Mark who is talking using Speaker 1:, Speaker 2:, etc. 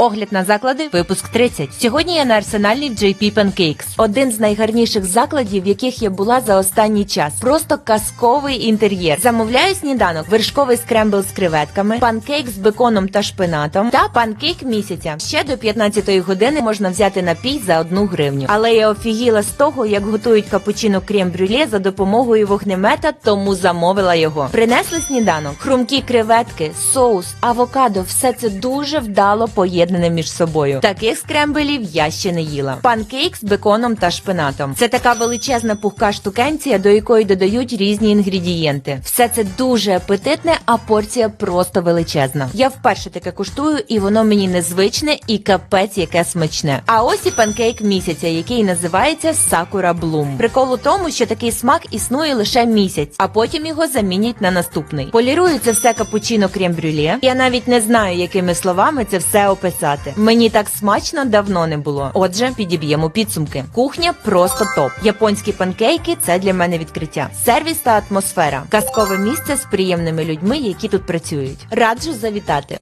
Speaker 1: Огляд на заклади, випуск 30. Сьогодні я на арсенальній JP Pancakes. Один з найгарніших закладів, в яких я була за останній час. Просто казковий інтер'єр. Замовляю сніданок, вершковий скрембл з креветками, панкейк з беконом та шпинатом та панкейк місяця. Ще до 15-ї години можна взяти напій за одну гривню. Але я офігіла з того, як готують капучино крем-брюле за допомогою вогнемета, тому замовила його. Принесли сніданок, хрумкі креветки, соус, авокадо. Все це дуже вдало поєднане між собою. Таких скрембелів я ще не їла. Панкейк з беконом та шпинатом. Це така величезна пухка штукенція, до якої додають різні інгредієнти. Все це дуже апетитне, а порція просто величезна. Я вперше таке куштую, і воно мені незвичне і капець яке смачне. А ось і панкейк місяця, який називається Сакура Блум. Прикол у тому, що такий смак існує лише місяць, а потім його замінять на наступний. Полірую це все капучино крем-брюле. Я навіть не знаю, якими словами це все описати. Мені так смачно давно не було. Отже, підіб'ємо підсумки. Кухня просто топ. Японські панкейки це для мене відкриття. Сервіс та атмосфера. Казкове місце з приємними людьми, які тут працюють. Раджу завітати.